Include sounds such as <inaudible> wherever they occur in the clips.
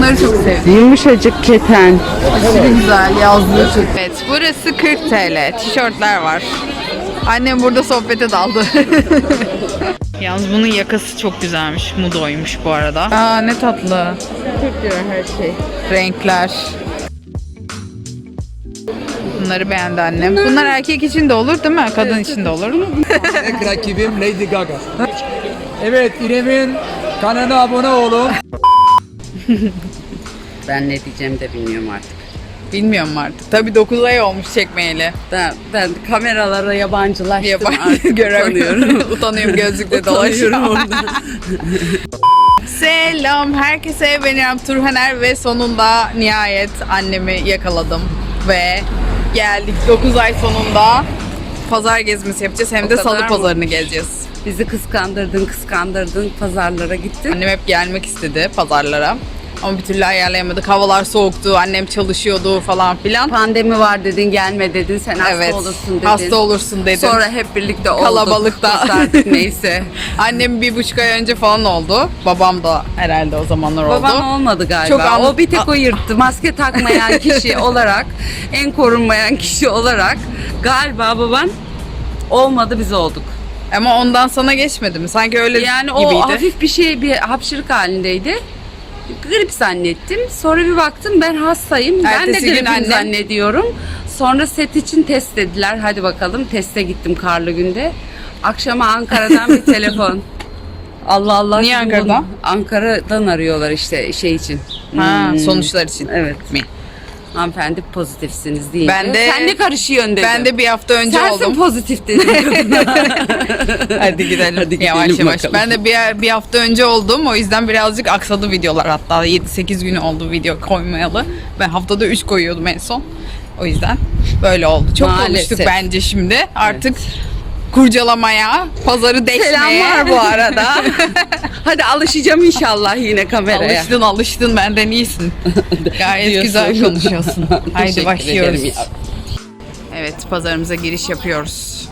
pantolonları çok sevdim. Yumuşacık keten. Aşırı güzel yazlığı çok. Evet burası 40 TL. Tişörtler var. Annem burada sohbete daldı. <laughs> Yalnız bunun yakası çok güzelmiş. Mudoymuş bu arada. Aa ne tatlı. Çok güzel her şey. Renkler. Bunları beğendi annem. Bunlar erkek için de olur değil mi? Kadın için de olur. Tek rakibim Lady Gaga. Evet İrem'in kanalına abone olun. <laughs> Ben ne diyeceğimi de bilmiyorum artık. Bilmiyorum artık. Tabii 9 ay olmuş çekmeyeli. Ben, ben kameralara yabancılaştım Yabancı artık. <laughs> göremiyorum. Utanıyorum. <laughs> Gözlükle dolaşıyorum. Selam herkese ben İrem Turhaner ve sonunda nihayet annemi yakaladım ve geldik 9 ay sonunda pazar gezmesi yapacağız hem de O kadar salı mı? pazarını gezeceğiz. Bizi kıskandırdın kıskandırdın pazarlara gittin. Annem hep gelmek istedi pazarlara ama bir türlü ayarlayamadık. Havalar soğuktu, annem çalışıyordu falan filan. Pandemi var dedin gelme dedin sen hasta evet, olursun dedin. hasta olursun dedim. Sonra hep birlikte olduk. Kalabalıkta. kurtardık <laughs> neyse. Annem bir buçuk ay önce falan oldu. Babam da herhalde o zamanlar oldu. Baban olmadı galiba. Çok an- o bir tek o yırttı. Maske takmayan kişi <laughs> olarak, en korunmayan kişi olarak galiba baban olmadı biz olduk. Ama ondan sana geçmedi mi? Sanki öyle Yani gibiydi. o hafif bir şey bir hapşırık halindeydi. Grip zannettim. Sonra bir baktım ben hastayım. ben Ertesi de gün gripim annem- zannediyorum. Sonra set için test dediler. Hadi bakalım teste gittim karlı günde. Akşama Ankara'dan bir <laughs> telefon. Allah Allah. Niye Ankara'dan? Ankara'dan arıyorlar işte şey için. Ha, Hmm, sonuçlar için. Evet. Mi? Hanımefendi pozitifsiniz deyince. Ben de- Sen ne karışıyorsun dedim. Ben de bir hafta önce Sensin oldum. pozitif dedim kadına. <laughs> Hadi gidelim. Hadi gidelim yavaş yavaş. bakalım. Ben de bir, bir hafta önce oldum. O yüzden birazcık aksadı videolar hatta. 7-8 gün oldu video koymayalı. Ben haftada 3 koyuyordum en son. O yüzden böyle oldu. Çok Maalesef. konuştuk bence şimdi. Artık kurcalamaya, pazarı deşmeye. Selamlar bu arada. <laughs> Hadi alışacağım inşallah yine kameraya. Alıştın alıştın benden iyisin. <laughs> Gayet Diyorsun. güzel konuşuyorsun. <laughs> Haydi Teşekkür başlıyoruz. ederim ya. Evet pazarımıza giriş yapıyoruz.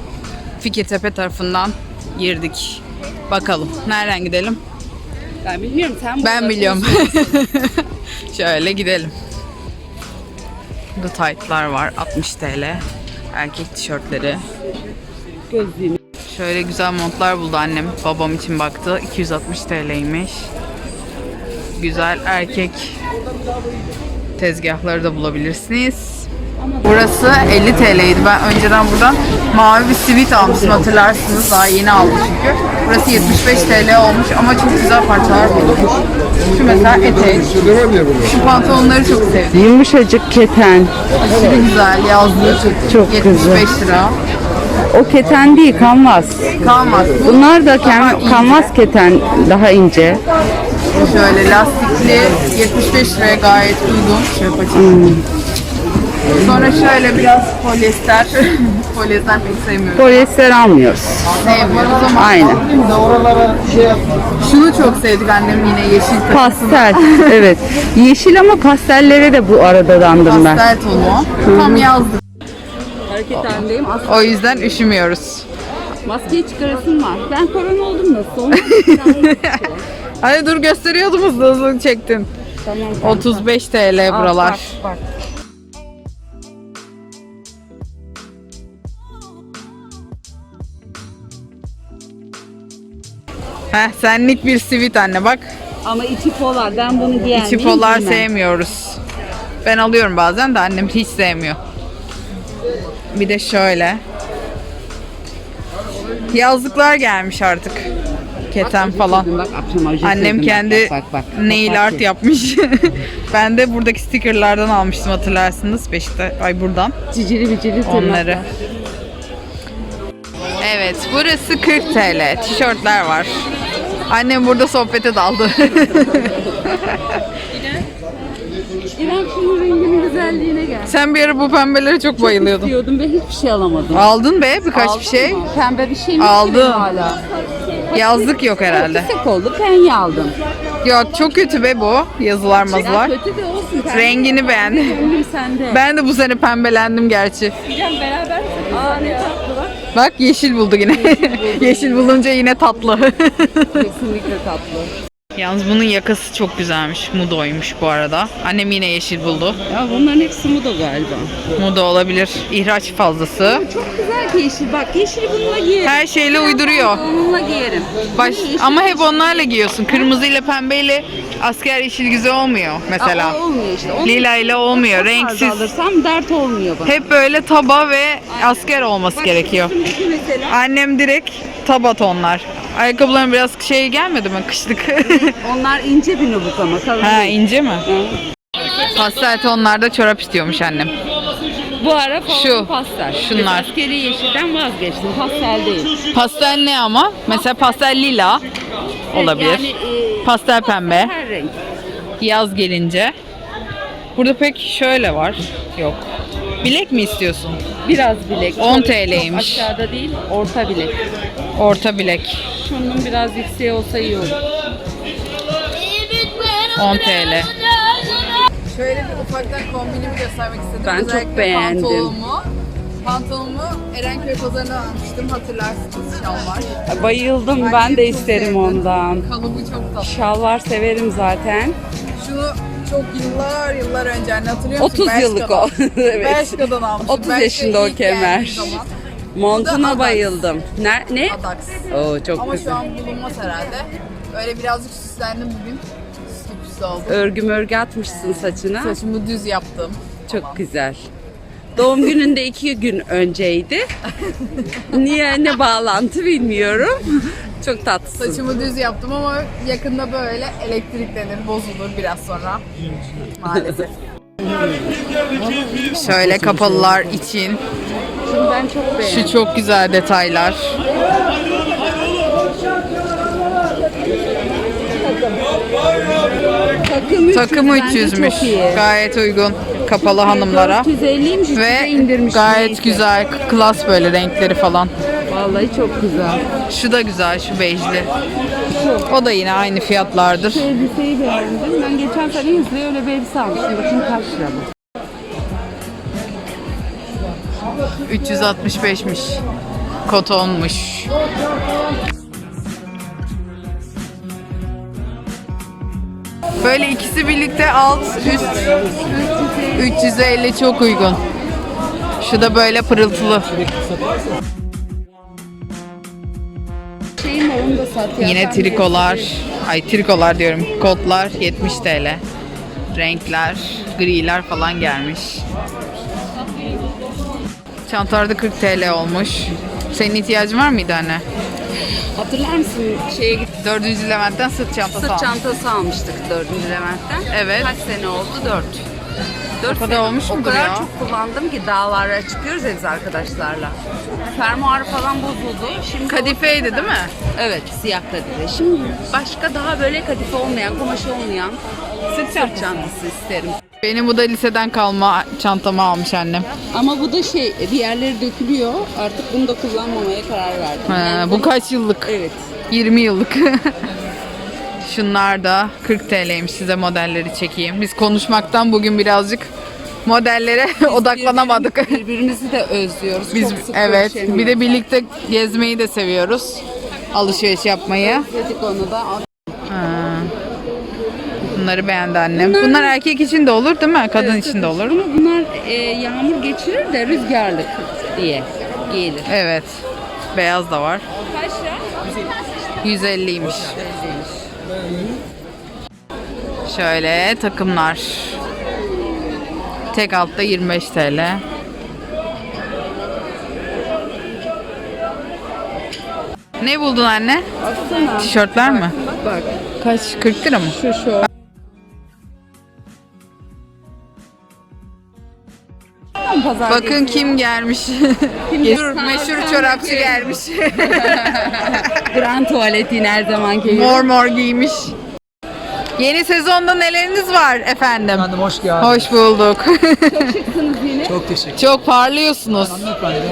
Fikirtepe tarafından girdik. Bakalım nereden gidelim? Ben bilmiyorum sen Ben biliyorum. Şöyle gidelim. Burada taytlar var 60 TL. Erkek tişörtleri. Gözlüğümü. Şöyle güzel montlar buldu annem. Babam için baktı. 260 TL'ymiş. Güzel erkek tezgahları da bulabilirsiniz. Burası 50 TL'ydi. Ben önceden buradan mavi bir sivit almıştım hatırlarsınız. Daha yeni aldım çünkü. Burası 75 TL olmuş ama çok güzel parçalar buldum. Şu mesela etek. Şu pantolonları çok sevdim. Yumuşacık keten. Aşırı güzel yazlığı çok. Çok 75 güzel. lira. O keten değil kanvas. Kalmaz. Bu Bunlar da Daha ken- ince. kanvas keten daha ince. Şöyle lastikli 75 liraya gayet uygun. Şöyle paçalı. Sonra şöyle biraz polyester. <laughs> polyester pek sevmiyorum. Polyester almıyoruz. Sevmiyoruz ama Aynen. şunu çok sevdik annem yine yeşil takısını. Pastel. evet. <laughs> Yeşil ama pastellere de bu arada dandım ben. Pastel tonu. Tam yazdık. Hareket halindeyim. O yüzden üşümüyoruz. Maskeyi çıkarasın var. Ben korona oldum nasıl? <laughs> Hadi dur gösteriyordum hızlı hızlı çektin. tamam. 35 TL buralar. Bak, bak. Heh, senlik bir sivit anne bak. Ama içi polar. Ben bunu giyemem. İçi polar sevmiyoruz. Ben alıyorum bazen de annem hiç sevmiyor. Bir de şöyle. Yazlıklar gelmiş artık. Keten falan. Annem kendi nail art yapmış. <laughs> ben de buradaki stickerlardan almıştım hatırlarsınız. Beşiktaş, ay buradan. Cicili bicili. Onları. Evet, burası 40 TL. Tişörtler var. Annem burada sohbete daldı. <laughs> İrem şunun renginin güzelliğine gel. Sen bir ara bu pembelere çok bayılıyordun. Diyordum ben hiçbir şey alamadım. Aldın be birkaç Aldın bir şey. mı? Pembe bir şey mi? Aldım. Hala. Yazlık yok herhalde. Kısık oldu penye aldım. Yok çok kötü be bu yazılar mazılar. Ya kötü de olsun. Pembe Rengini beğendim. Gönlüm sende. Ben de bu sene pembelendim gerçi. Aa ne tatlı bak. Bak yeşil buldu yine. <laughs> yeşil bulunca yine tatlı. <laughs> Kesinlikle tatlı. Yalnız bunun yakası çok güzelmiş. Mudo'ymuş bu arada. Annem yine yeşil buldu. Ya bunların hepsi Mudo galiba. Mudo olabilir. İhraç fazlası. Çok güzel ki yeşil. Bak yeşili bununla giyerim. Her şeyle uyduruyor. Onunla giyerim. Baş, Yeşil- ama hep onlarla giyiyorsun. Kırmızıyla pembeyle asker yeşil güzel olmuyor mesela. Aa, olmuyor işte. Onu Lila ile olmuyor. Renksiz. alırsam dert olmuyor bana. Hep böyle taba ve asker olması gerekiyor. Mesela Annem direkt taba tonlar. Ayakkabıların biraz şey gelmedi mi kışlık? <laughs> onlar ince bir nubuk ama kalın ha değil. ince mi? Hı. Pastel tonlarda çorap istiyormuş annem. Bu ara Şu, pastel. şunlar. Biz Askeri yeşilden vazgeçtim. Pastel değil. Pastel ne ama? Mesela pastel lila olabilir. Yani e, Pastel pembe. her renk. Yaz gelince. Burada pek şöyle var. Yok. Bilek mi istiyorsun? Biraz bilek. 10 Çok- TL'ymiş. Aşağıda değil, orta bilek. Orta bilek. Şunun biraz yükseği olsa iyi olur. 10 TL. Şöyle bir ufaktan kombinimi göstermek istedim. Ben çok Özellikle beğendim. Pantolonumu, pantolonumu Erenköy pazarından almıştım. Hatırlarsınız şal var. Bayıldım. Ben, Ben de çok isterim sevdim. ondan. Kalıbı çok tatlı. Şalvar severim zaten. Şunu çok yıllar yıllar önce anne hatırlıyor musun? 30 yıllık o. <laughs> evet. Belçika'dan almıştım. 30 Belçika'ya yaşında o kemer. Montuna bayıldım. Ne? ne? Adax. Oo çok Ama güzel. şu an bulunmaz herhalde. Öyle birazcık süslendim bugün. Süslü püslü oldum. Örgü mörgü atmışsın saçına. Saçımı düz yaptım. Çok güzel. Doğum gününde iki gün önceydi. Niye ne bağlantı bilmiyorum. Çok tatlısın. Saçımı düz yaptım ama yakında böyle elektriklenir, bozulur biraz sonra. Maalesef. Şöyle kapalılar için. Şunu ben çok beğendim. Şu çok güzel detaylar. Takım 300, Takım bence 300'müş. Çok iyi. Gayet uygun kapalı hanımlara. 450'ymiş Ve indirmiş. gayet neyse. güzel, klas böyle renkleri falan. Vallahi çok güzel. Şu da güzel, şu bejli. O da yine aynı fiyatlardır. Şu elbiseyi beğendim. Ben geçen sene yüzlüğe öyle bir elbise almıştım. Bakın kaç lira bu. 365'miş. Kotonmuş. Böyle ikisi birlikte alt üst 350 çok uygun. Şu da böyle pırıltılı. Yine trikolar. Ay trikolar diyorum. Kotlar 70 TL. Renkler, griler falan gelmiş. Çantalarda 40 TL olmuş. Senin ihtiyacın var mıydı anne? Hatırlar mısın şeye gittik. Dördüncü Levent'ten sırt çantası Sırt çantası almıştık 4. Levent'ten. Evet. Kaç sene oldu? 4. 4 kadar olmuş O mudur kadar ya? çok kullandım ki dağlara çıkıyoruz ya biz arkadaşlarla. Fermuarı falan bozuldu. Şimdi Kadifeydi değil mi? Evet siyah kadife. Şimdi başka daha böyle kadife olmayan, kumaşı olmayan sırt çantası isterim. Benim bu da liseden kalma çantamı almış annem. Ama bu da şey bir yerleri dökülüyor. Artık bunu da kullanmamaya karar verdim. Yani bu kaç yıllık? Evet. 20 yıllık. <laughs> Şunlar da 40 TL'ymiş size modelleri çekeyim. Biz konuşmaktan bugün birazcık modellere <laughs> odaklanamadık. Birbirimiz- Birbirimizi de özlüyoruz. Biz Çok sık evet bir de görüşemiyoruz. birlikte gezmeyi de seviyoruz. Alışveriş yapmayı. Dedik onu da. Ha. Bunları beğendi annem. Bunlar erkek için de olur değil mi? Kadın Evet, için de olur. Bunlar e, yağmur geçirir de rüzgarlık diye giyilir. Evet. Beyaz da var. Kaç lira? 150'ymiş. Şöyle takımlar. Tek altta 25 TL. Ne buldun anne? Baksana. Tişörtler mi? Bak. Kaç? 40 lira mı? Şu şu. Pazar Bakın kim gelmiş. meşhur, meşhur çorapçı gelmiş. <laughs> Grand tuvaletin her zamanki mor mor giymiş. Yeni sezonda neleriniz var efendim? Efendim hoş geldiniz. Hoş bulduk. <laughs> Şıksınız yine. Çok teşekkür Çok parlıyorsunuz. Efendim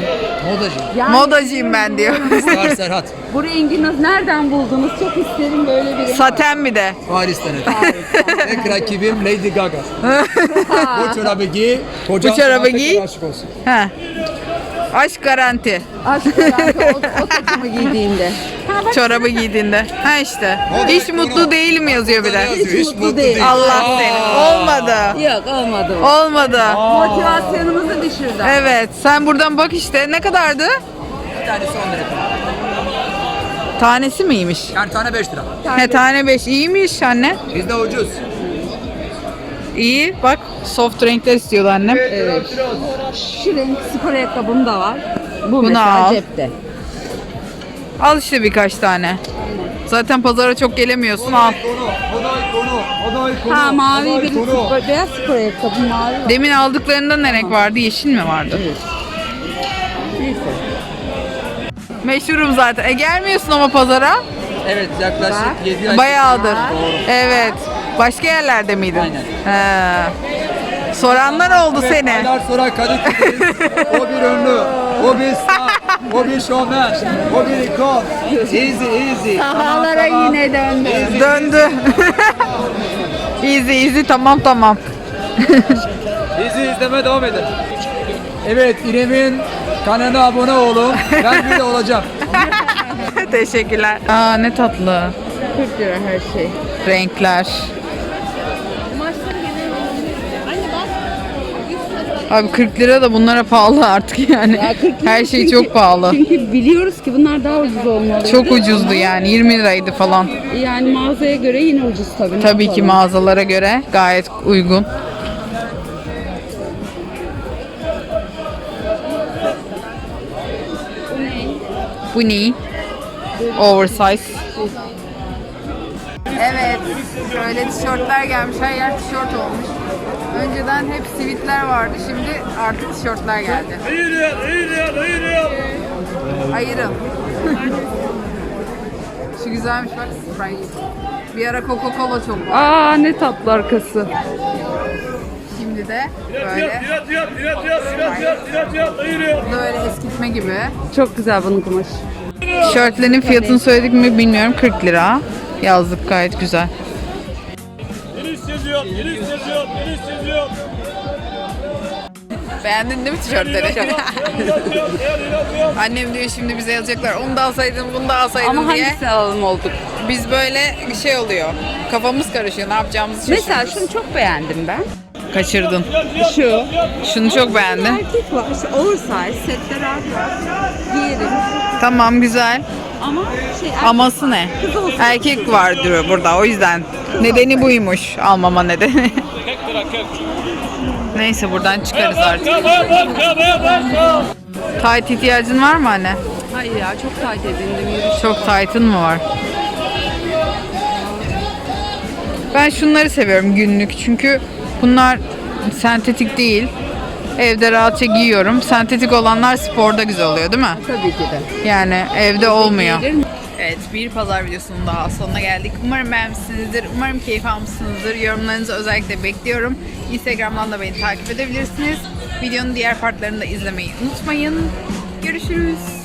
modacı. Yani Modacıyım ben diyor. Star Serhat. Bu rengi nasıl- nereden buldunuz? Çok isterim böyle bir renk. Saten bir de. Paris'ten efendim. Tek rakibim Lady Gaga. <laughs> Bu çorabı giy. Kocan Bu çorabı sana giy. tekrar aşık olsun. Ha. Aşk garanti. Aşk garanti o, o takımı giydiğinde. Çorabı giydiğinde. Ha işte. Hiç mutlu değilim yazıyor bir de. Hiç mutlu değil. Allah seni. Olmadı. Yok olmadı. Olmadı. Motivasyonumuzu düşürdü. Evet. Sen buradan bak işte. Ne kadardı? Bir tanesi 10 lira. Tanesi miymiş? Yani tane 5 lira. He tane 5. İyiymiş anne. Bizde ucuz. İyi. Bak soft renkler istiyordu annem. Evet. Şu renk spor ayakkabım da var. Bu Bunu mesela al. cepte. Al işte birkaç tane. Zaten pazara çok gelemiyorsun. Al. Ha mavi bir spor, beyaz spor ayakkabı mavi var. Demin aldıklarında ne renk vardı? Yeşil mi vardı? Neyse. Meşhurum zaten. E gelmiyorsun ama pazara. Evet yaklaşık Bak. 7 ay. Bayağıdır. Doğru. Evet. Başka yerlerde miydin? Aynen. He. Soranlar oldu seni. Aylar sonra Kadıköy'deyiz. <laughs> o bir ünlü, o bir star, o bir showman, o bir ikon. Easy easy. Sahalara yine döndü. Döndü. easy easy tamam tamam. Bizi izlemeye devam edin. Evet İrem'in kanalına abone olun. Ben bir de olacağım. <laughs> Teşekkürler. Aa ne tatlı. 40 lira her şey. Renkler. Abi 40 lira da bunlara pahalı artık yani. Ya 40 lira Her şey çünkü- çok pahalı. Çünkü biliyoruz ki bunlar daha ucuz olmalı. Çok ucuzdu yani 20 liraydı falan. Yani mağazaya göre yine ucuz tabii. Tabii ki mağazalara göre gayet uygun. Bu ne? Oversize. Evet, şöyle tişörtler gelmiş. Her yer tişört olmuş. Önceden hep sivitler vardı. Şimdi artık tişörtler geldi. Ayırın. Şu güzelmiş bak Sprite. Bir ara Coca-Cola çok var. Aa ne tatlı arkası. Şimdi de böyle böyle eskitme gibi. Çok güzel bunun kumaşı. Tişörtlerin fiyatını söyledik mi bilmiyorum 40 lira. Yazlık gayet güzel. Hissediyorum, yeni hissediyorum, yeni hissediyorum. Beğendin değil mi tişörtleri? Annem diyor şimdi bize yazacaklar onu da alsaydın bunu da alsaydın Ama diye. hangisini alalım olduk? Biz böyle şey oluyor. Kafamız karışıyor ne yapacağımızı şaşırıyoruz. Mesela şunu çok beğendim ben. Kaçırdın. Şu. Şunu çok beğendin. Erkek var. İşte oversize setler var. Giyerim. Tamam güzel. Ama şey erkek Aması ne? Kız olsun. Erkek var diyor burada o yüzden. Nedeni buymuş almama nedeni. <laughs> Neyse buradan çıkarız artık. Tight ihtiyacın var mı anne? Hayır ya çok tight edindim. Yürüyüş. Çok tight'ın mı var? Ben şunları seviyorum günlük çünkü bunlar sentetik değil. Evde rahatça giyiyorum. Sentetik olanlar sporda güzel oluyor değil mi? Tabii ki de. Yani evde olmuyor. Evet bir pazar videosunun daha sonuna geldik. Umarım beğenmişsinizdir. Umarım keyif almışsınızdır. Yorumlarınızı özellikle bekliyorum. Instagram'dan da beni takip edebilirsiniz. Videonun diğer partlarını da izlemeyi unutmayın. Görüşürüz.